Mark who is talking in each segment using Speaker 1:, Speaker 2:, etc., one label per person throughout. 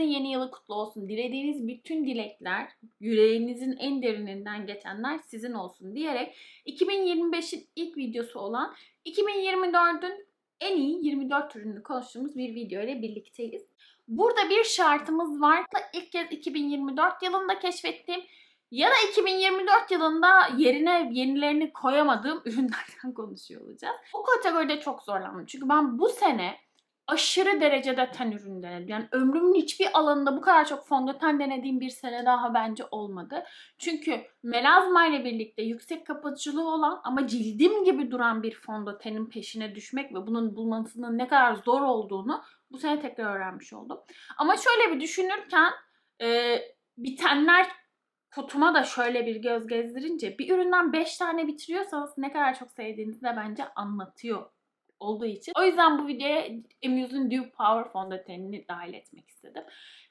Speaker 1: Hepinizin yeni yılı kutlu olsun. Dilediğiniz bütün dilekler, yüreğinizin en derininden geçenler sizin olsun diyerek 2025'in ilk videosu olan 2024'ün en iyi 24 ürünü konuştuğumuz bir video ile birlikteyiz. Burada bir şartımız var. İlk kez 2024 yılında keşfettiğim ya da 2024 yılında yerine yenilerini koyamadığım ürünlerden konuşuyor olacağız. Bu kategoride çok zorlandım. Çünkü ben bu sene aşırı derecede ten ürün denedim. Yani ömrümün hiçbir alanında bu kadar çok fondöten denediğim bir sene daha bence olmadı. Çünkü melazma ile birlikte yüksek kapatıcılığı olan ama cildim gibi duran bir fondötenin peşine düşmek ve bunun bulmasının ne kadar zor olduğunu bu sene tekrar öğrenmiş oldum. Ama şöyle bir düşünürken e, bitenler kutuma da şöyle bir göz gezdirince bir üründen 5 tane bitiriyorsanız ne kadar çok sevdiğinizi de bence anlatıyor olduğu için. O yüzden bu videoya Emuse'un Dew Power fondötenini dahil etmek istedim.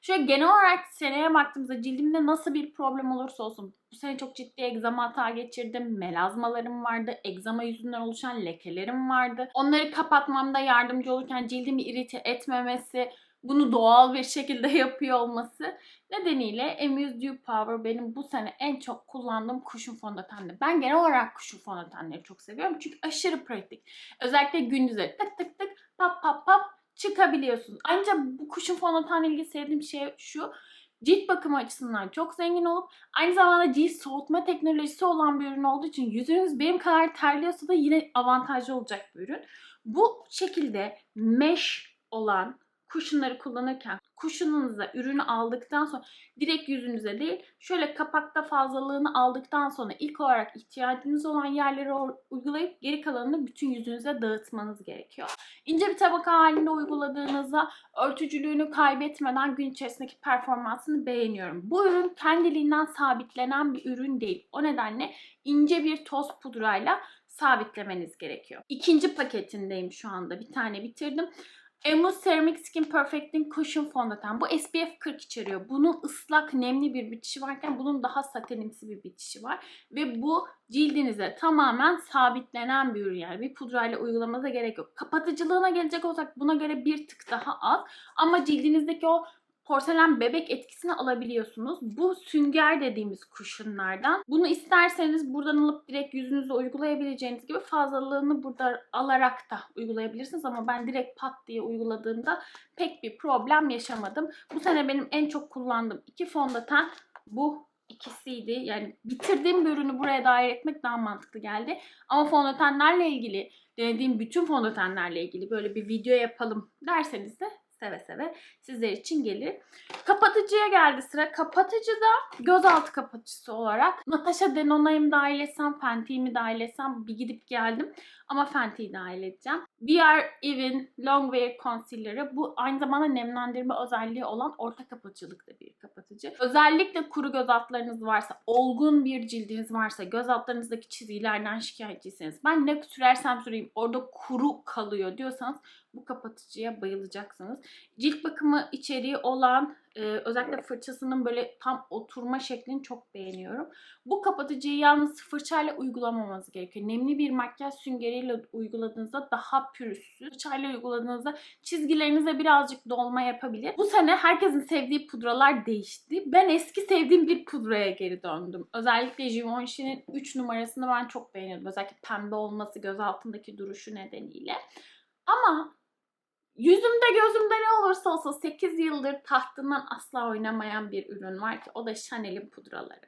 Speaker 1: Şöyle genel olarak seneye baktığımızda cildimde nasıl bir problem olursa olsun bu sene çok ciddi egzama hata geçirdim. Melazmalarım vardı. Egzama yüzünden oluşan lekelerim vardı. Onları kapatmamda yardımcı olurken cildimi irite etmemesi, bunu doğal bir şekilde yapıyor olması nedeniyle Emuse Dew Power benim bu sene en çok kullandığım kuşun fondötendi. Ben genel olarak kuşun fondötenleri çok seviyorum çünkü aşırı pratik. Özellikle gündüzleri tık tık tık pap pap pap çıkabiliyorsunuz. Ancak bu kuşun fondötenle ilgili sevdiğim şey şu. Cilt bakımı açısından çok zengin olup aynı zamanda cilt soğutma teknolojisi olan bir ürün olduğu için yüzünüz benim kadar terliyorsa da yine avantajlı olacak bir ürün. Bu şekilde mesh olan kuşunları kullanırken kuşununuza ürünü aldıktan sonra direkt yüzünüze değil şöyle kapakta fazlalığını aldıktan sonra ilk olarak ihtiyacınız olan yerlere uygulayıp geri kalanını bütün yüzünüze dağıtmanız gerekiyor. İnce bir tabaka halinde uyguladığınızda örtücülüğünü kaybetmeden gün içerisindeki performansını beğeniyorum. Bu ürün kendiliğinden sabitlenen bir ürün değil. O nedenle ince bir toz pudrayla sabitlemeniz gerekiyor. İkinci paketindeyim şu anda. Bir tane bitirdim. Emos Ceramic Skin Perfecting Cushion fondöten. Bu SPF 40 içeriyor. Bunun ıslak, nemli bir bitişi varken bunun daha satenimsi bir bitişi var. Ve bu cildinize tamamen sabitlenen bir ürün yani. Bir pudrayla uygulamanıza gerek yok. Kapatıcılığına gelecek olsak buna göre bir tık daha az. Ama cildinizdeki o porselen bebek etkisini alabiliyorsunuz. Bu sünger dediğimiz kuşunlardan. Bunu isterseniz buradan alıp direkt yüzünüze uygulayabileceğiniz gibi fazlalığını burada alarak da uygulayabilirsiniz. Ama ben direkt pat diye uyguladığımda pek bir problem yaşamadım. Bu sene benim en çok kullandığım iki fondöten bu ikisiydi. Yani bitirdiğim bir ürünü buraya dahil etmek daha mantıklı geldi. Ama fondötenlerle ilgili, denediğim bütün fondötenlerle ilgili böyle bir video yapalım derseniz de seve seve sizler için gelir. Kapatıcıya geldi sıra. Kapatıcı da gözaltı kapatıcısı olarak Natasha Denona'yı dahil etsem, Fenty'yi mi dahil etsem bir gidip geldim. Ama Fenty'yi dahil edeceğim. We Are Even Long Wear Concealer'ı. Bu aynı zamanda nemlendirme özelliği olan orta kapatıcılıkta bir kapatıcı. Özellikle kuru göz altlarınız varsa, olgun bir cildiniz varsa, göz altlarınızdaki çizgilerden şikayetçiyseniz, ben ne sürersem süreyim orada kuru kalıyor diyorsanız bu kapatıcıya bayılacaksınız. Cilt bakımı içeriği olan e, özellikle fırçasının böyle tam oturma şeklini çok beğeniyorum. Bu kapatıcıyı yalnız fırçayla uygulamamanız gerekiyor. Nemli bir makyaj süngeriyle uyguladığınızda daha pürüzsüz. Fırçayla uyguladığınızda çizgilerinize birazcık dolma yapabilir. Bu sene herkesin sevdiği pudralar değişti. Ben eski sevdiğim bir pudraya geri döndüm. Özellikle Givenchy'nin 3 numarasını ben çok beğeniyordum. Özellikle pembe olması, göz altındaki duruşu nedeniyle. Ama Yüzümde gözümde ne olursa olsun 8 yıldır tahtından asla oynamayan bir ürün var ki o da Chanel'in pudraları.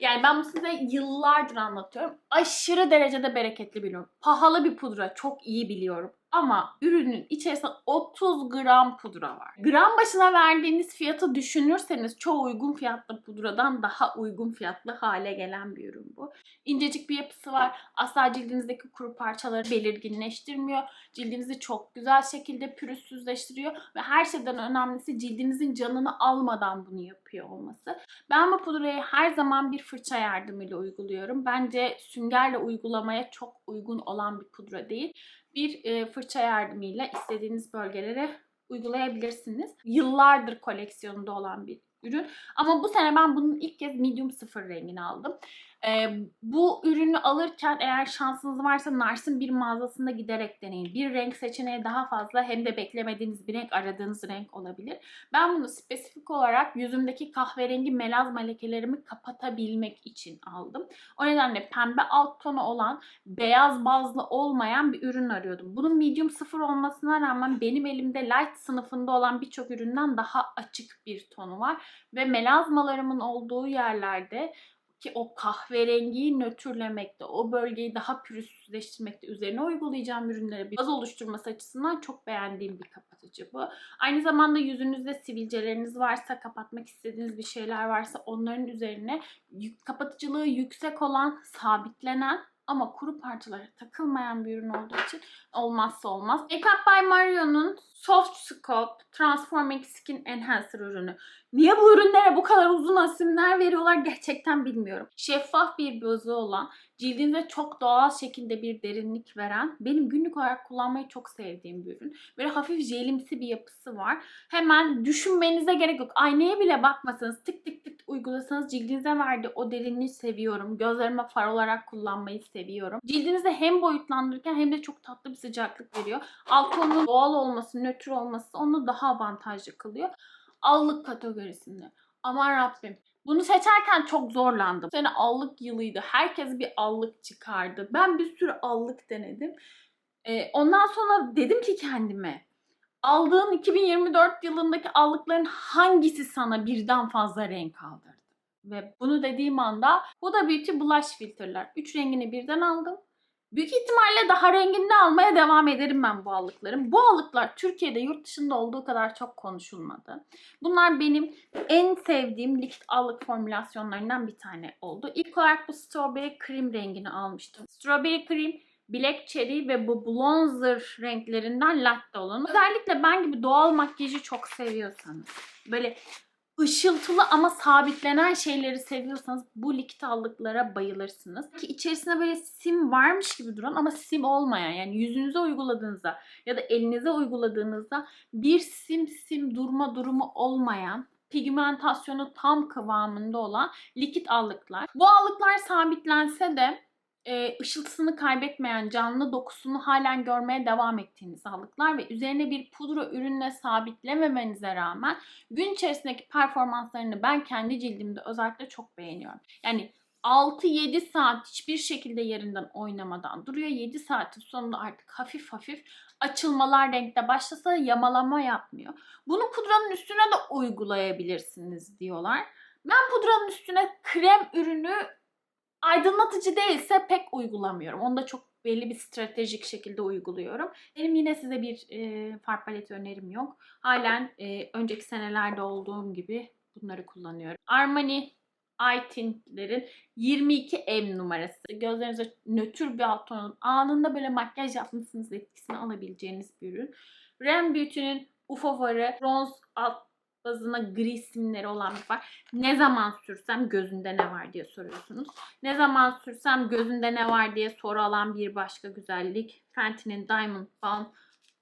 Speaker 1: Yani ben size yıllardır anlatıyorum. Aşırı derecede bereketli bir ürün. Pahalı bir pudra çok iyi biliyorum. Ama ürünün içerisinde 30 gram pudra var. Gram başına verdiğiniz fiyatı düşünürseniz çoğu uygun fiyatlı pudradan daha uygun fiyatlı hale gelen bir ürün bu. İncecik bir yapısı var. Asla cildinizdeki kuru parçaları belirginleştirmiyor. Cildinizi çok güzel şekilde pürüzsüzleştiriyor ve her şeyden önemlisi cildinizin canını almadan bunu yapıyor olması. Ben bu pudrayı her zaman bir fırça yardımıyla uyguluyorum. Bence süngerle uygulamaya çok uygun olan bir pudra değil bir e, fırça yardımıyla istediğiniz bölgelere uygulayabilirsiniz. Yıllardır koleksiyonunda olan bir ürün. Ama bu sene ben bunun ilk kez medium sıfır rengini aldım. Ee, bu ürünü alırken eğer şansınız varsa Nars'ın bir mağazasında giderek deneyin. Bir renk seçeneği daha fazla hem de beklemediğiniz bir renk aradığınız renk olabilir. Ben bunu spesifik olarak yüzümdeki kahverengi melazma lekelerimi kapatabilmek için aldım. O nedenle pembe alt tonu olan beyaz bazlı olmayan bir ürün arıyordum. Bunun medium sıfır olmasına rağmen benim elimde light sınıfında olan birçok üründen daha açık bir tonu var. Ve melazmalarımın olduğu yerlerde ki o kahverengiyi nötrlemekte, o bölgeyi daha pürüzsüzleştirmekte, üzerine uygulayacağım ürünlere bir baz oluşturması açısından çok beğendiğim bir kapatıcı bu. Aynı zamanda yüzünüzde sivilceleriniz varsa, kapatmak istediğiniz bir şeyler varsa onların üzerine kapatıcılığı yüksek olan, sabitlenen ama kuru parçalara takılmayan bir ürün olduğu için olmazsa olmaz. Makeup by Mario'nun Soft Sculpt Transforming Skin Enhancer ürünü. Niye bu ürünlere bu kadar uzun isimler veriyorlar gerçekten bilmiyorum. Şeffaf bir gözü olan, cildinize çok doğal şekilde bir derinlik veren, benim günlük olarak kullanmayı çok sevdiğim bir ürün. Böyle hafif jelimsi bir yapısı var. Hemen düşünmenize gerek yok. Aynaya bile bakmasanız tık tık tık uygulasanız cildinize verdiği o derinliği seviyorum. Gözlerime far olarak kullanmayı seviyorum. Cildinizi hem boyutlandırırken hem de çok tatlı bir sıcaklık veriyor. Alt tonun doğal olması, nötr olması onu daha avantajlı kılıyor. Allık kategorisinde. Aman Rabbim. Bunu seçerken çok zorlandım. Bu sene allık yılıydı. Herkes bir allık çıkardı. Ben bir sürü allık denedim. Ee, ondan sonra dedim ki kendime aldığın 2024 yılındaki allıkların hangisi sana birden fazla renk aldırdı? Ve bunu dediğim anda Huda Beauty Blush Filter'lar. Üç rengini birden aldım. Büyük ihtimalle daha rengini almaya devam ederim ben bu allıkların. Bu allıklar Türkiye'de yurt dışında olduğu kadar çok konuşulmadı. Bunlar benim en sevdiğim likit allık formülasyonlarından bir tane oldu. İlk olarak bu Strawberry Cream rengini almıştım. Strawberry Cream Black Cherry ve bu bronzer renklerinden latte olan. Özellikle ben gibi doğal makyajı çok seviyorsanız, böyle ışıltılı ama sabitlenen şeyleri seviyorsanız bu likit allıklara bayılırsınız. Ki içerisinde böyle sim varmış gibi duran ama sim olmayan yani yüzünüze uyguladığınızda ya da elinize uyguladığınızda bir sim sim durma durumu olmayan pigmentasyonu tam kıvamında olan likit allıklar. Bu allıklar sabitlense de e, ışıltısını kaybetmeyen canlı dokusunu halen görmeye devam ettiğiniz allıklar ve üzerine bir pudra ürünle sabitlememenize rağmen gün içerisindeki performanslarını ben kendi cildimde özellikle çok beğeniyorum. Yani 6-7 saat hiçbir şekilde yerinden oynamadan duruyor. 7 saatin sonunda artık hafif hafif açılmalar renkte başlasa yamalama yapmıyor. Bunu pudranın üstüne de uygulayabilirsiniz diyorlar. Ben pudranın üstüne krem ürünü aydınlatıcı değilse pek uygulamıyorum. Onu da çok belli bir stratejik şekilde uyguluyorum. Benim yine size bir e, far paleti önerim yok. Halen e, önceki senelerde olduğum gibi bunları kullanıyorum. Armani Eye Tint'lerin 22M numarası. Gözlerinize nötr bir alt ton anında böyle makyaj yapmışsınız etkisini alabileceğiniz bir ürün. Rem Beauty'nin UFO farı bronz alt bazına gri simleri olan bir far. Ne zaman sürsem gözünde ne var diye soruyorsunuz. Ne zaman sürsem gözünde ne var diye soru alan bir başka güzellik. Fenty'nin Diamond Balm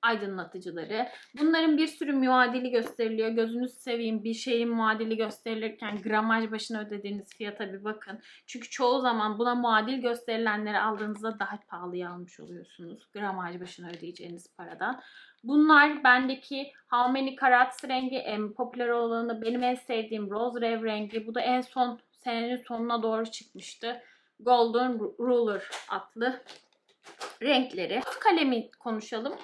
Speaker 1: aydınlatıcıları. Bunların bir sürü muadili gösteriliyor. Gözünüzü seveyim bir şeyin muadili gösterilirken gramaj başına ödediğiniz fiyata bir bakın. Çünkü çoğu zaman buna muadil gösterilenleri aldığınızda daha pahalıya almış oluyorsunuz. Gramaj başına ödeyeceğiniz paradan. Bunlar bendeki How Many Carats rengi en popüler olanı. Benim en sevdiğim Rose Rev rengi. Bu da en son senenin sonuna doğru çıkmıştı. Golden Ruler adlı renkleri. Kalemi konuşalım.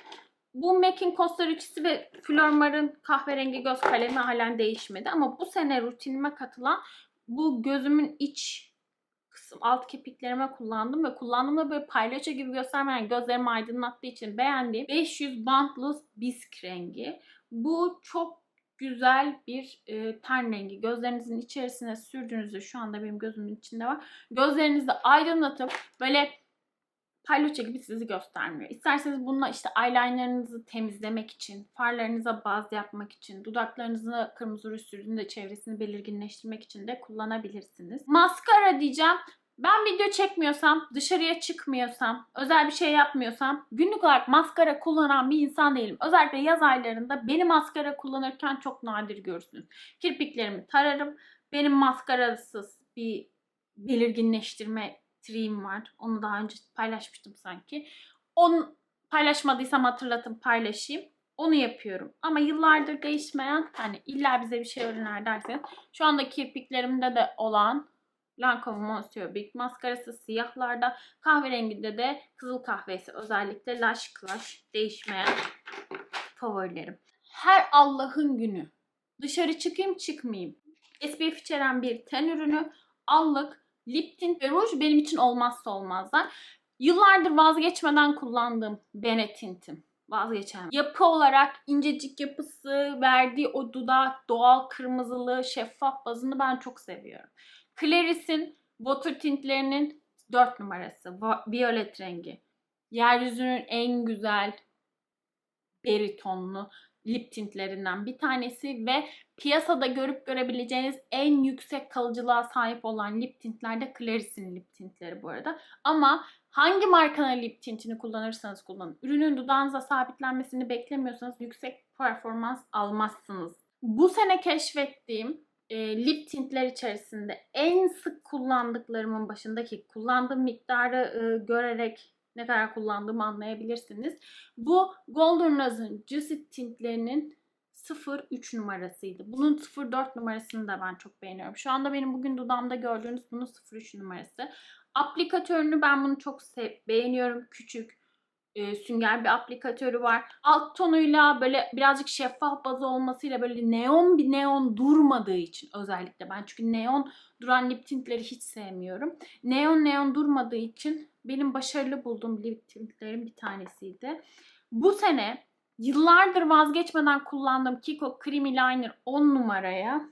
Speaker 1: Bu MAC'in Costa Ricci'si ve Flormar'ın kahverengi göz kalemi halen değişmedi. Ama bu sene rutinime katılan bu gözümün iç kısım alt kepiklerime kullandım ve kullandığımda böyle palyaço gibi göstermeyen gözlerimi aydınlattığı için beğendiğim 500 Bandless Bisque rengi. Bu çok güzel bir e, ten rengi. Gözlerinizin içerisine sürdüğünüzde şu anda benim gözümün içinde var. Gözlerinizi aydınlatıp böyle palyaço gibi sizi göstermiyor. İsterseniz bununla işte eyelinerınızı temizlemek için, farlarınıza baz yapmak için, dudaklarınıza kırmızı sürdüğünde çevresini belirginleştirmek için de kullanabilirsiniz. Maskara diyeceğim. Ben video çekmiyorsam, dışarıya çıkmıyorsam, özel bir şey yapmıyorsam günlük olarak maskara kullanan bir insan değilim. Özellikle yaz aylarında beni maskara kullanırken çok nadir görürsünüz. Kirpiklerimi tararım. Benim maskarasız bir belirginleştirme triğim var. Onu daha önce paylaşmıştım sanki. Onu paylaşmadıysam hatırlatın paylaşayım. Onu yapıyorum. Ama yıllardır değişmeyen hani illa bize bir şey öğrener derseniz şu anda kirpiklerimde de olan Lancome Monsieur Big maskarası siyahlarda kahverengide de kızıl kahvesi özellikle Lush Clash değişmeyen favorilerim. Her Allah'ın günü dışarı çıkayım çıkmayayım. SPF içeren bir ten ürünü, allık, lip tint ve ruj benim için olmazsa olmazlar. Yıllardır vazgeçmeden kullandığım Bene tintim. Vazgeçemem. Yapı olarak incecik yapısı, verdiği o dudak, doğal kırmızılı, şeffaf bazını ben çok seviyorum. Claris'in water tintlerinin 4 numarası. Violet rengi. Yeryüzünün en güzel beri tonlu lip tintlerinden bir tanesi ve piyasada görüp görebileceğiniz en yüksek kalıcılığa sahip olan lip tintler de Claris'in lip tintleri bu arada. Ama hangi markanın lip tintini kullanırsanız kullanın. Ürünün dudağınıza sabitlenmesini beklemiyorsanız yüksek performans almazsınız. Bu sene keşfettiğim e, lip tintler içerisinde en sık kullandıklarımın başındaki kullandığım miktarı e, görerek ne kadar kullandığımı anlayabilirsiniz. Bu Golden Rose'un Juicy tintlerinin 03 numarasıydı. Bunun 04 numarasını da ben çok beğeniyorum. Şu anda benim bugün dudağımda gördüğünüz bunun 03 numarası. Aplikatörünü ben bunu çok beğeniyorum. Küçük, e, sünger bir aplikatörü var. Alt tonuyla böyle birazcık şeffaf bazı olmasıyla böyle neon bir neon durmadığı için özellikle ben çünkü neon duran lip tintleri hiç sevmiyorum. Neon neon durmadığı için benim başarılı bulduğum lip tintlerin bir tanesiydi. Bu sene yıllardır vazgeçmeden kullandığım Kiko Creamy Liner 10 numaraya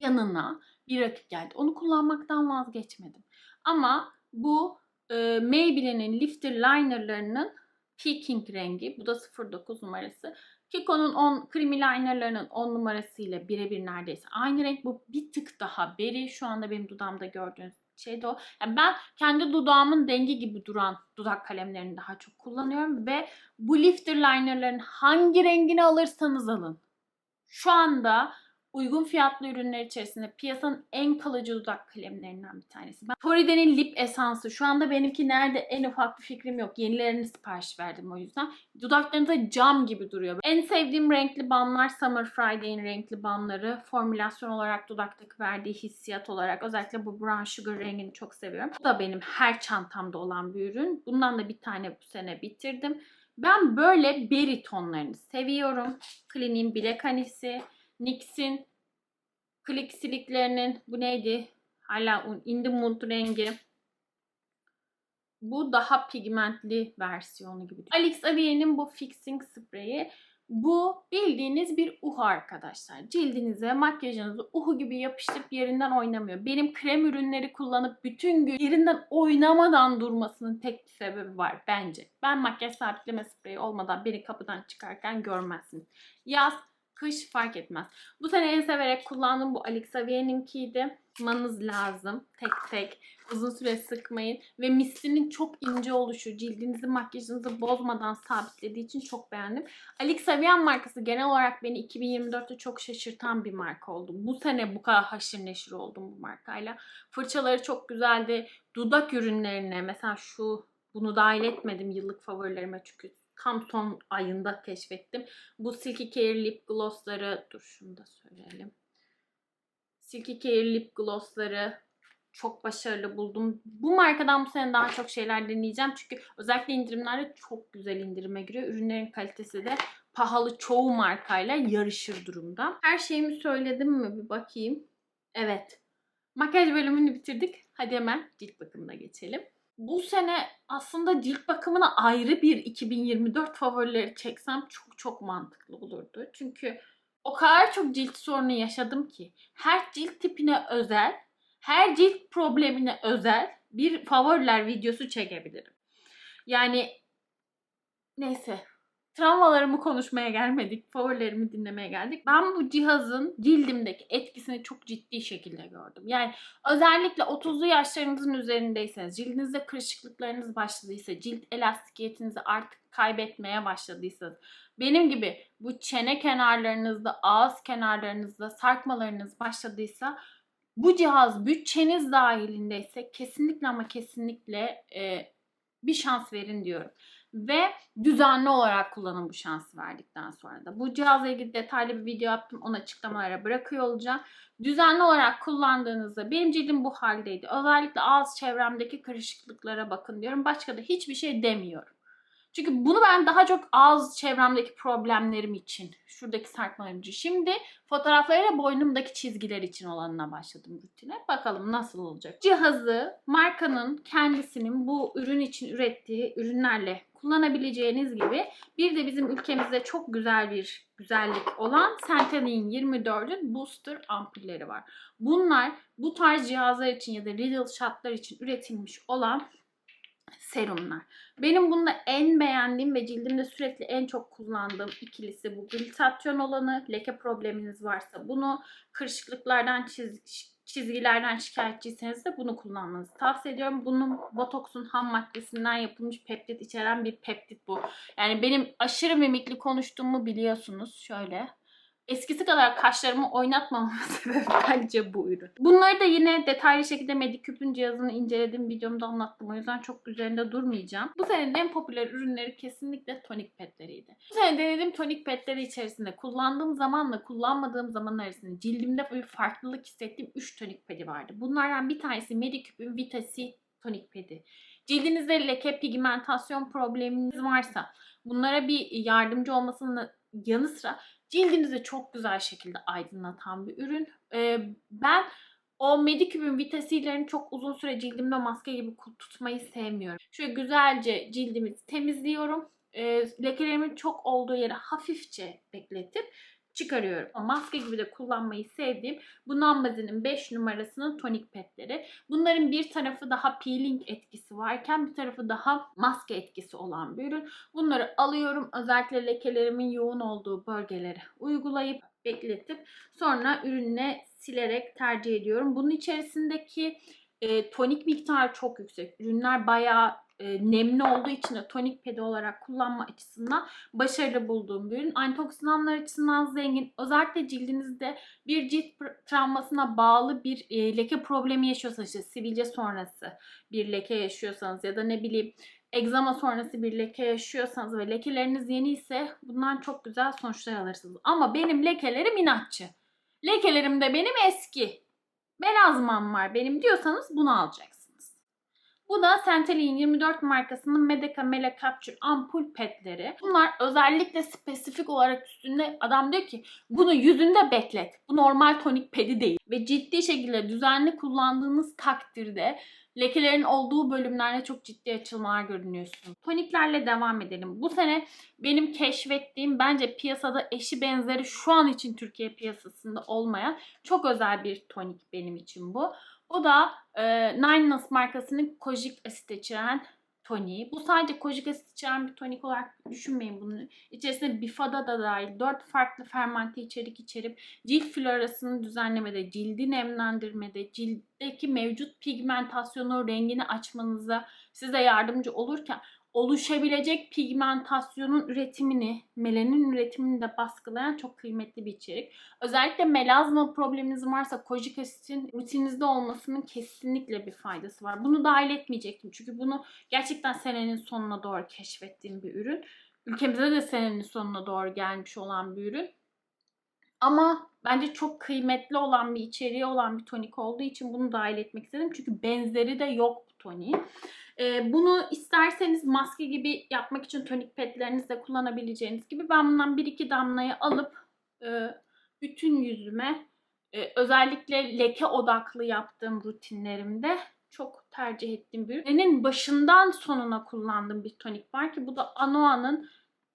Speaker 1: yanına bir rakip geldi. Onu kullanmaktan vazgeçmedim. Ama bu e, Maybelline'in Lifter Liner'larının Peaking rengi. Bu da 09 numarası. Kiko'nun 10 Creamy Liner'larının 10 numarasıyla birebir neredeyse aynı renk. Bu bir tık daha beri. Şu anda benim dudağımda gördüğünüz şey de o. Yani ben kendi dudağımın dengi gibi duran dudak kalemlerini daha çok kullanıyorum ve bu lifter linerların hangi rengini alırsanız alın. Şu anda uygun fiyatlı ürünler içerisinde piyasanın en kalıcı dudak kalemlerinden bir tanesi. Ben Toride'nin lip esansı. Şu anda benimki nerede en ufak bir fikrim yok. Yenilerini sipariş verdim o yüzden. Dudaklarınızda cam gibi duruyor. En sevdiğim renkli balmlar Summer Friday'in renkli balmları. Formülasyon olarak dudaktaki verdiği hissiyat olarak özellikle bu brown sugar rengini çok seviyorum. Bu da benim her çantamda olan bir ürün. Bundan da bir tane bu sene bitirdim. Ben böyle berry tonlarını seviyorum. Clinique'in Black Honey'si, NYX'in Click siliklerinin bu neydi? Hala un- in the mood rengi. Bu daha pigmentli versiyonu gibi. Alex Avier'in bu fixing spreyi. Bu bildiğiniz bir uhu arkadaşlar. Cildinize, makyajınızı uhu gibi yapıştırıp yerinden oynamıyor. Benim krem ürünleri kullanıp bütün gün yerinden oynamadan durmasının tek bir sebebi var bence. Ben makyaj sabitleme spreyi olmadan beni kapıdan çıkarken görmezsiniz. Yaz, kış fark etmez. Bu sene en severek kullandığım bu Alex Avier'inkiydi. Sıkmanız lazım. Tek tek. Uzun süre sıkmayın. Ve mislinin çok ince oluşu cildinizi makyajınızı bozmadan sabitlediği için çok beğendim. Alex Avian markası genel olarak beni 2024'te çok şaşırtan bir marka oldu. Bu sene bu kadar haşır neşir oldum bu markayla. Fırçaları çok güzeldi. Dudak ürünlerine mesela şu bunu dahil etmedim yıllık favorilerime çünkü tam son ayında keşfettim. Bu Silky Care Lip Gloss'ları dur şunu da söyleyelim. Silky Care Lip Gloss'ları çok başarılı buldum. Bu markadan bu sene daha çok şeyler deneyeceğim. Çünkü özellikle indirimlerde çok güzel indirime giriyor. Ürünlerin kalitesi de pahalı çoğu markayla yarışır durumda. Her şeyimi söyledim mi bir bakayım. Evet. Makyaj bölümünü bitirdik. Hadi hemen cilt bakımına geçelim. Bu sene aslında cilt bakımına ayrı bir 2024 favorileri çeksem çok çok mantıklı olurdu. Çünkü o kadar çok cilt sorunu yaşadım ki her cilt tipine özel, her cilt problemine özel bir favoriler videosu çekebilirim. Yani neyse travmalarımı konuşmaya gelmedik, favorilerimi dinlemeye geldik. Ben bu cihazın cildimdeki etkisini çok ciddi şekilde gördüm. Yani özellikle 30'lu yaşlarınızın üzerindeyseniz, cildinizde kırışıklıklarınız başladıysa, cilt elastikiyetinizi artık kaybetmeye başladıysanız, benim gibi bu çene kenarlarınızda, ağız kenarlarınızda sarkmalarınız başladıysa Bu cihaz bütçeniz dahilindeyse kesinlikle ama kesinlikle e, bir şans verin diyorum. Ve düzenli olarak kullanın bu şansı verdikten sonra da. Bu cihazla ilgili detaylı bir video yaptım. Onu açıklamalara bırakıyor olacağım. Düzenli olarak kullandığınızda benim cildim bu haldeydi. Özellikle ağız çevremdeki kırışıklıklara bakın diyorum. Başka da hiçbir şey demiyorum. Çünkü bunu ben daha çok ağız çevremdeki problemlerim için, şuradaki sarkmalarım için. Şimdi fotoğraflarıyla boynumdaki çizgiler için olanına başladım rutine. Bakalım nasıl olacak. Cihazı markanın kendisinin bu ürün için ürettiği ürünlerle kullanabileceğiniz gibi bir de bizim ülkemizde çok güzel bir güzellik olan Centennial'in 24'ün booster ampulleri var. Bunlar bu tarz cihazlar için ya da Riddle shotlar için üretilmiş olan serumlar. Benim bunda en beğendiğim ve cildimde sürekli en çok kullandığım ikilisi bu glutatyon olanı. Leke probleminiz varsa bunu, kırışıklıklardan çiz, çizgilerden şikayetçiyseniz de bunu kullanmanızı tavsiye ediyorum. Bunun botoksun ham maddesinden yapılmış peptit içeren bir peptit bu. Yani benim aşırı mimikli konuştuğumu biliyorsunuz. Şöyle eskisi kadar kaşlarımı oynatmamamın sebebi bence bu ürün. Bunları da yine detaylı şekilde Medicup'un cihazını incelediğim videomda anlattım. O yüzden çok üzerinde durmayacağım. Bu senenin en popüler ürünleri kesinlikle tonik petleriydi. Bu sene denediğim tonik petleri içerisinde kullandığım zamanla kullanmadığım zaman arasında cildimde bir farklılık hissettiğim 3 tonik pedi vardı. Bunlardan bir tanesi Medicup'un Vita C tonik pedi. Cildinizde leke, pigmentasyon probleminiz varsa bunlara bir yardımcı olmasının yanı sıra cildinizi çok güzel şekilde aydınlatan bir ürün. Ee, ben o Medicub'un vitasilerini çok uzun süre cildimde maske gibi tutmayı sevmiyorum. Şöyle güzelce cildimi temizliyorum. Ee, lekelerimin çok olduğu yere hafifçe bekletip çıkarıyorum. Maske gibi de kullanmayı sevdiğim bu Nambazinin 5 numarasının tonik petleri. Bunların bir tarafı daha peeling etkisi varken bir tarafı daha maske etkisi olan bir ürün. Bunları alıyorum. Özellikle lekelerimin yoğun olduğu bölgelere uygulayıp bekletip sonra ürünle silerek tercih ediyorum. Bunun içerisindeki e, tonik miktarı çok yüksek. Ürünler bayağı e, nemli olduğu için de tonik pedi olarak kullanma açısından başarılı bulduğum bir ürün. Antioksidanlar açısından zengin. Özellikle cildinizde bir cilt travmasına bağlı bir e, leke problemi yaşıyorsanız, işte sivilce sonrası bir leke yaşıyorsanız ya da ne bileyim egzama sonrası bir leke yaşıyorsanız ve lekeleriniz yeni ise bundan çok güzel sonuçlar alırsınız. Ama benim lekelerim inatçı. Lekelerim de benim eski. Melazmam var benim diyorsanız bunu alacaksınız. Bu da Centelli'nin 24 markasının Medeca Mela Capture ampul petleri. Bunlar özellikle spesifik olarak üstünde adam diyor ki bunu yüzünde beklet. Bu normal tonik pedi değil. Ve ciddi şekilde düzenli kullandığınız takdirde lekelerin olduğu bölümlerde çok ciddi açılmalar görünüyorsun. Toniklerle devam edelim. Bu sene benim keşfettiğim bence piyasada eşi benzeri şu an için Türkiye piyasasında olmayan çok özel bir tonik benim için bu. O da e, Ninenas markasının kojik asit içeren toniği. Bu sadece kojik asit içeren bir tonik olarak düşünmeyin bunu. İçerisinde bifada da dahil 4 farklı fermente içerik içerip cilt florasını düzenlemede, cildi nemlendirmede, ciltteki mevcut pigmentasyonu, rengini açmanıza size yardımcı olurken oluşabilecek pigmentasyonun üretimini, melanin üretimini de baskılayan çok kıymetli bir içerik. Özellikle melazma probleminiz varsa kojik asitin rutininizde olmasının kesinlikle bir faydası var. Bunu dahil etmeyecektim çünkü bunu gerçekten senenin sonuna doğru keşfettiğim bir ürün. Ülkemize de senenin sonuna doğru gelmiş olan bir ürün. Ama bence çok kıymetli olan bir içeriği olan bir tonik olduğu için bunu dahil etmek istedim. Çünkü benzeri de yok bu toniğin. Ee, bunu isterseniz maske gibi yapmak için tonik pedlerinizde kullanabileceğiniz gibi ben bundan 1-2 damlayı alıp e, bütün yüzüme e, özellikle leke odaklı yaptığım rutinlerimde çok tercih ettiğim bir ürün. başından sonuna kullandığım bir tonik var ki bu da Anoa'nın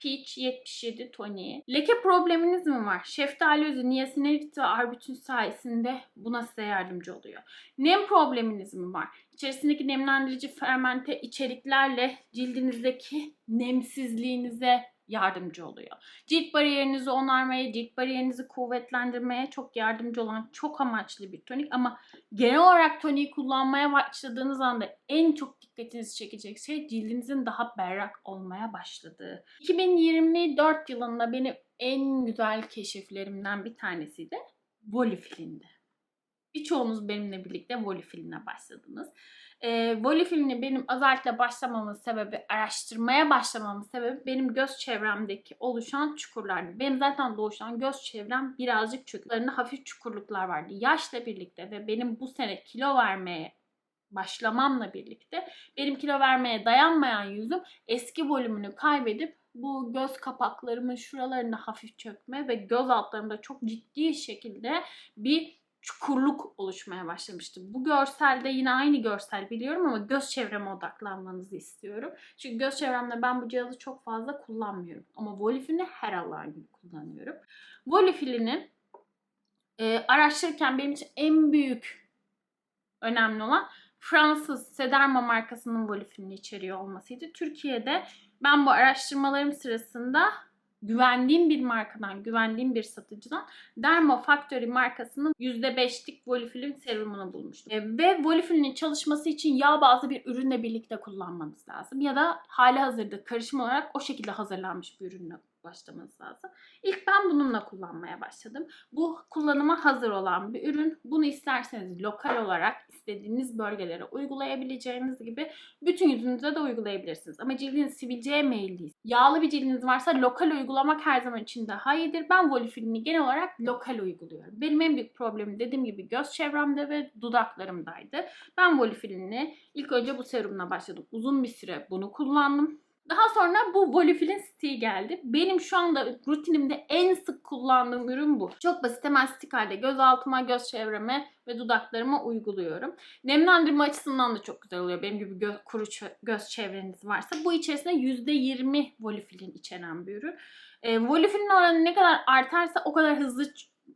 Speaker 1: Peach 77 toniği. Leke probleminiz mi var? Şeftali özü, niasinamid ve arbutin sayesinde buna size yardımcı oluyor. Nem probleminiz mi var? İçerisindeki nemlendirici fermente içeriklerle cildinizdeki nemsizliğinize yardımcı oluyor. Cilt bariyerinizi onarmaya, cilt bariyerinizi kuvvetlendirmeye çok yardımcı olan çok amaçlı bir tonik ama genel olarak toniği kullanmaya başladığınız anda en çok dikkatinizi çekecek şey cildinizin daha berrak olmaya başladığı. 2024 yılında benim en güzel keşiflerimden bir tanesi de Volifil'indi. birçoğunuz benimle birlikte Volifiline başladınız. E, Volifiline benim özellikle başlamamın sebebi, araştırmaya başlamamın sebebi benim göz çevremdeki oluşan çukurlardı. Benim zaten doğuştan göz çevrem birazcık çukurlarında hafif çukurluklar vardı. Yaşla birlikte ve benim bu sene kilo vermeye başlamamla birlikte benim kilo vermeye dayanmayan yüzüm eski volümünü kaybedip bu göz kapaklarımın şuralarında hafif çökme ve göz altlarımda çok ciddi şekilde bir çukurluk oluşmaya başlamıştı. Bu görselde yine aynı görsel biliyorum ama göz çevreme odaklanmanızı istiyorum. Çünkü göz çevremde ben bu cihazı çok fazla kullanmıyorum. Ama Volifilini her Allah'ın günü kullanıyorum. Volifilini e, araştırırken benim için en büyük önemli olan Fransız Sederma markasının volifilini içeriyor olmasıydı. Türkiye'de ben bu araştırmalarım sırasında güvendiğim bir markadan, güvendiğim bir satıcıdan Derma Factory markasının %5'lik volifilin serumunu bulmuştum. E, ve volifilinin çalışması için yağ bazlı bir ürünle birlikte kullanmanız lazım. Ya da hali hazırda karışım olarak o şekilde hazırlanmış bir ürünle başlamanız lazım. İlk ben bununla kullanmaya başladım. Bu kullanıma hazır olan bir ürün. Bunu isterseniz lokal olarak istediğiniz bölgelere uygulayabileceğiniz gibi bütün yüzünüze de uygulayabilirsiniz. Ama cildiniz sivilceye meyilliyiz. Yağlı bir cildiniz varsa lokal uygulamak her zaman için daha iyidir. Ben volifilini genel olarak lokal uyguluyorum. Benim en büyük problemim dediğim gibi göz çevremde ve dudaklarımdaydı. Ben volifilini ilk önce bu serumla başladım. Uzun bir süre bunu kullandım. Daha sonra bu Volifilin stiği geldi. Benim şu anda rutinimde en sık kullandığım ürün bu. Çok basit hemen stik halde göz altıma, göz çevreme ve dudaklarıma uyguluyorum. Nemlendirme açısından da çok güzel oluyor. Benim gibi göz, kuru göz çevreniz varsa. Bu içerisinde %20 volifilin içeren bir ürün. E, volifilin oranı ne kadar artarsa o kadar hızlı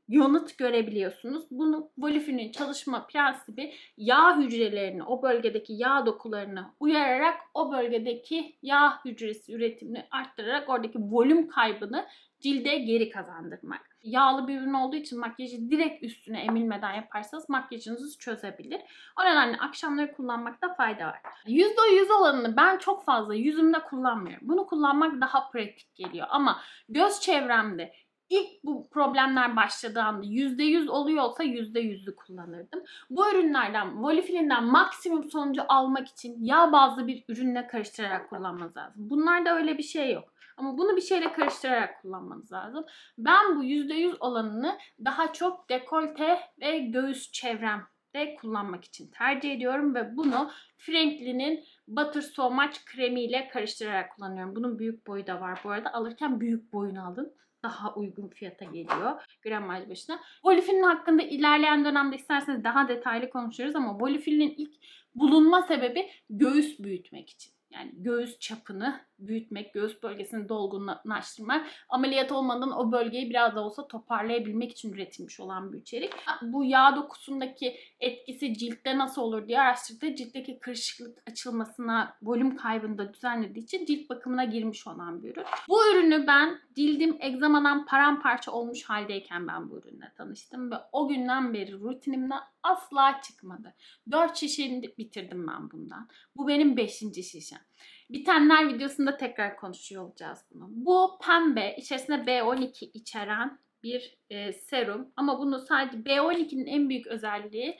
Speaker 1: yanıt görebiliyorsunuz. Bunu volifinin çalışma prensibi yağ hücrelerini, o bölgedeki yağ dokularını uyararak o bölgedeki yağ hücresi üretimini arttırarak oradaki volüm kaybını cilde geri kazandırmak. Yağlı bir ürün olduğu için makyajı direkt üstüne emilmeden yaparsanız makyajınızı çözebilir. O nedenle akşamları kullanmakta fayda var. %100 olanını ben çok fazla yüzümde kullanmıyorum. Bunu kullanmak daha pratik geliyor ama göz çevremde İlk bu problemler başladığı anda %100 oluyor olsa %100'lü kullanırdım. Bu ürünlerden, volifilinden maksimum sonucu almak için yağ bazlı bir ürünle karıştırarak kullanmanız lazım. Bunlarda öyle bir şey yok. Ama bunu bir şeyle karıştırarak kullanmanız lazım. Ben bu %100 olanını daha çok dekolte ve göğüs çevremde kullanmak için tercih ediyorum ve bunu Franklin'in Butter So Much kremiyle karıştırarak kullanıyorum. Bunun büyük boyu da var bu arada. Alırken büyük boyunu alın daha uygun fiyata geliyor gramaj başına. Volifilin hakkında ilerleyen dönemde isterseniz daha detaylı konuşuruz ama volifilin ilk bulunma sebebi göğüs büyütmek için. Yani göğüs çapını büyütmek, göğüs bölgesini dolgunlaştırmak, ameliyat olmadan o bölgeyi biraz da olsa toparlayabilmek için üretilmiş olan bir içerik. Bu yağ dokusundaki etkisi ciltte nasıl olur diye araştırdığı ciltteki kırışıklık açılmasına, volüm kaybını da düzenlediği için cilt bakımına girmiş olan bir ürün. Bu ürünü ben cildim egzamadan paramparça olmuş haldeyken ben bu ürünle tanıştım ve o günden beri rutinimden asla çıkmadı. 4 şişeni bitirdim ben bundan. Bu benim 5. şişem. Bitenler videosunda tekrar konuşuyor olacağız bunu. Bu pembe, içerisinde B12 içeren bir e, serum. Ama bunu sadece B12'nin en büyük özelliği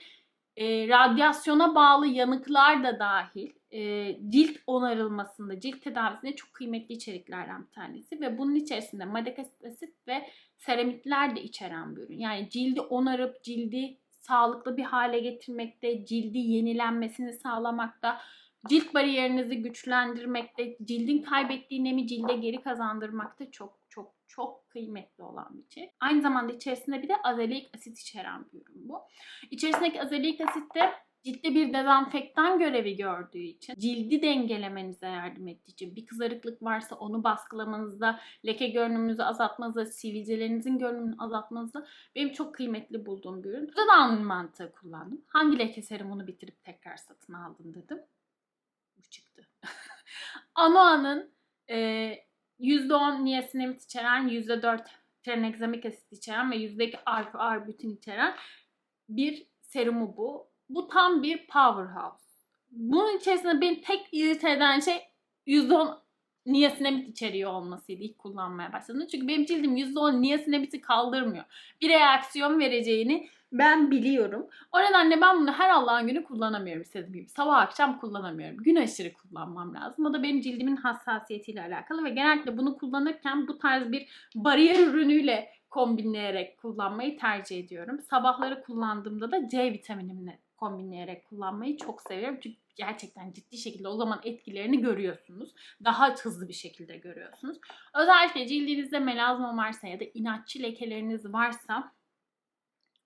Speaker 1: e, radyasyona bağlı yanıklar da dahil e, cilt onarılmasında, cilt tedavisinde çok kıymetli içeriklerden bir tanesi. Ve bunun içerisinde madeik asit ve seramitler de içeren bir ürün. Yani cildi onarıp cildi sağlıklı bir hale getirmekte, cildi yenilenmesini sağlamakta, cilt bariyerinizi güçlendirmekte, cildin kaybettiği nemi cilde geri kazandırmakta çok çok çok kıymetli olan bir şey. Aynı zamanda içerisinde bir de azelik asit içeren bir ürün bu. İçerisindeki azelik asit de ciltte bir dezenfektan görevi gördüğü için, cildi dengelemenize yardım ettiği için, bir kızarıklık varsa onu baskılamanızda, leke görünümünüzü azaltmanızda, sivilcelerinizin görünümünü azaltmanızda benim çok kıymetli bulduğum bir ürün. Burada da mantığı kullandım. Hangi leke serumunu bitirip tekrar satın aldım dedim. Anoa'nın e, %10 niasinamid içeren, %4 tranexamik asit içeren ve %2 alfa arbutin içeren bir serumu bu. Bu tam bir powerhouse. Bunun içerisinde beni tek irite eden şey %10 niasinamid içeriyor olmasıydı ilk kullanmaya başladığımda. Çünkü benim cildim %10 niasinamidi kaldırmıyor. Bir reaksiyon vereceğini Ben biliyorum. O nedenle ben bunu her Allah'ın günü kullanamıyorum istediğim gibi. Sabah akşam kullanamıyorum. Gün aşırı kullanmam lazım. O da benim cildimin hassasiyetiyle alakalı ve genellikle bunu kullanırken bu tarz bir bariyer ürünüyle kombinleyerek kullanmayı tercih ediyorum. Sabahları kullandığımda da C vitaminimle kombinleyerek kullanmayı çok seviyorum. Çünkü gerçekten ciddi şekilde o zaman etkilerini görüyorsunuz. Daha hızlı bir şekilde görüyorsunuz. Özellikle cildinizde melazma varsa ya da inatçı lekeleriniz varsa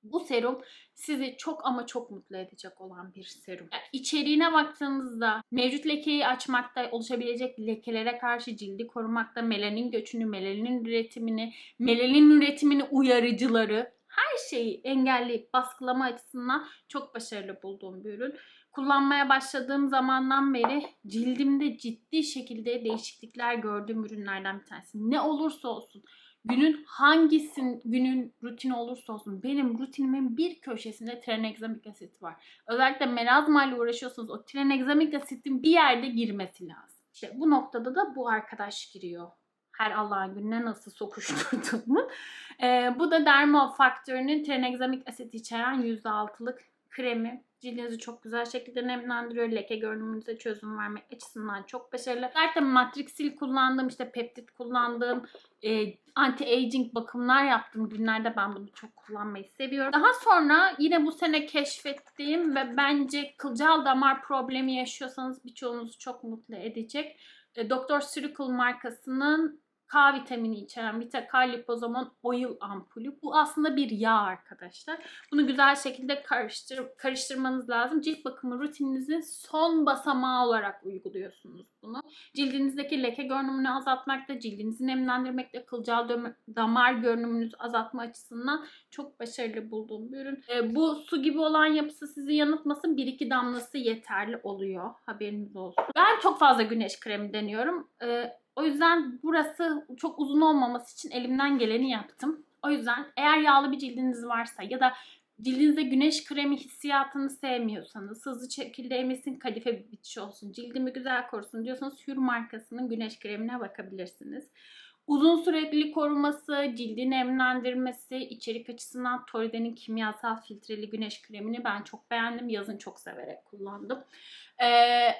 Speaker 1: bu serum sizi çok ama çok mutlu edecek olan bir serum. Yani içeriğine baktığınızda mevcut lekeyi açmakta, oluşabilecek lekelere karşı cildi korumakta, melanin göçünü, melanin üretimini, melanin üretimini uyarıcıları her şeyi engelleyip baskılama açısından çok başarılı bulduğum bir ürün. Kullanmaya başladığım zamandan beri cildimde ciddi şekilde değişiklikler gördüğüm ürünlerden bir tanesi. Ne olursa olsun günün hangisin günün rutini olursa olsun benim rutinimin bir köşesinde tranexamik asit var. Özellikle melazma ile uğraşıyorsanız o tranexamik asitin bir yerde girmesi lazım. İşte bu noktada da bu arkadaş giriyor. Her Allah'ın gününe nasıl sokuşturduğumu. Ee, bu da Dermo Faktörü'nün tranexamik asit içeren %6'lık kremi. Cildinizi çok güzel şekilde nemlendiriyor. Leke görünümünüze çözüm vermek açısından çok başarılı. Zaten Matrixil kullandığım, işte peptit kullandığım, e, anti-aging bakımlar yaptığım günlerde ben bunu çok kullanmayı seviyorum. Daha sonra yine bu sene keşfettiğim ve bence kılcal damar problemi yaşıyorsanız birçoğunuzu çok mutlu edecek. E, Dr. Circle markasının K vitamini içeren Vita K lipozomon oil ampulü. Bu aslında bir yağ arkadaşlar. Bunu güzel şekilde karıştır karıştırmanız lazım. Cilt bakımı rutininizin son basamağı olarak uyguluyorsunuz bunu. Cildinizdeki leke görünümünü azaltmakta, cildinizi nemlendirmekte, kılcal damar görünümünüzü azaltma açısından çok başarılı bulduğum bir ürün. E, bu su gibi olan yapısı sizi yanıltmasın. Bir iki damlası yeterli oluyor. Haberiniz olsun. Ben çok fazla güneş kremi deniyorum. E, o yüzden burası çok uzun olmaması için elimden geleni yaptım. O yüzden eğer yağlı bir cildiniz varsa ya da cildinizde güneş kremi hissiyatını sevmiyorsanız, hızlı şekilde emesin kadife bir bitiş olsun, cildimi güzel korusun diyorsanız Hür markasının güneş kremine bakabilirsiniz. Uzun süreli koruması, cildi nemlendirmesi, içerik açısından Toride'nin kimyasal filtreli güneş kremini ben çok beğendim. Yazın çok severek kullandım. Ee,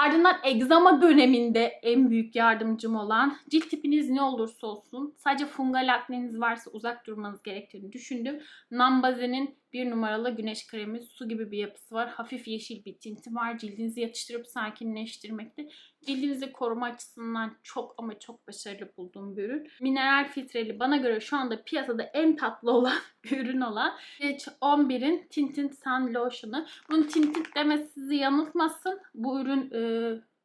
Speaker 1: Ardından egzama döneminde en büyük yardımcım olan cilt tipiniz ne olursa olsun sadece fungal akneniz varsa uzak durmanız gerektiğini düşündüm. Nambaze'nin bir numaralı güneş kremi su gibi bir yapısı var. Hafif yeşil bir tinti var. Cildinizi yatıştırıp sakinleştirmekte. Cildinizi koruma açısından çok ama çok başarılı bulduğum bir ürün. Mineral filtreli bana göre şu anda piyasada en tatlı olan ürün olan H11'in Tintin Sun Lotion'u. Bunun tintit demesi sizi yanıltmasın. Bu ürün e,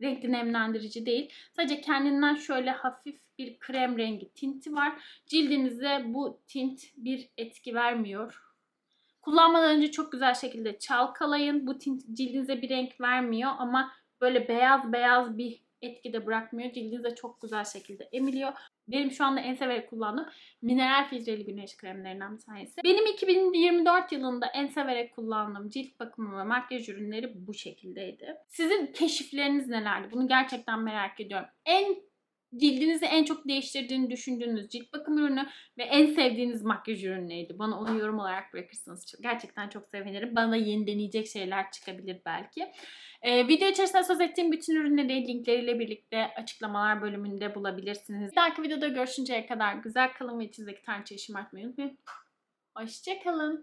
Speaker 1: renkli nemlendirici değil. Sadece kendinden şöyle hafif bir krem rengi tinti var. Cildinize bu tint bir etki vermiyor. Kullanmadan önce çok güzel şekilde çalkalayın. Bu tint cildinize bir renk vermiyor ama böyle beyaz beyaz bir etki de bırakmıyor. Cildinize çok güzel şekilde emiliyor. Benim şu anda en severek kullandığım mineral filtreli güneş kremlerinden bir tanesi. Benim 2024 yılında en severek kullandığım cilt bakımı ve makyaj ürünleri bu şekildeydi. Sizin keşifleriniz nelerdi? Bunu gerçekten merak ediyorum. En cildinizi en çok değiştirdiğini düşündüğünüz cilt bakım ürünü ve en sevdiğiniz makyaj ürünü neydi? Bana onu yorum olarak bırakırsanız gerçekten çok sevinirim. Bana yeni deneyecek şeyler çıkabilir belki. Ee, video içerisinde söz ettiğim bütün ürünleri linkleriyle birlikte açıklamalar bölümünde bulabilirsiniz. Bir dahaki videoda görüşünceye kadar güzel kalın ve içinizdeki tarçayı şımartmayı unutmayın. Hoşçakalın.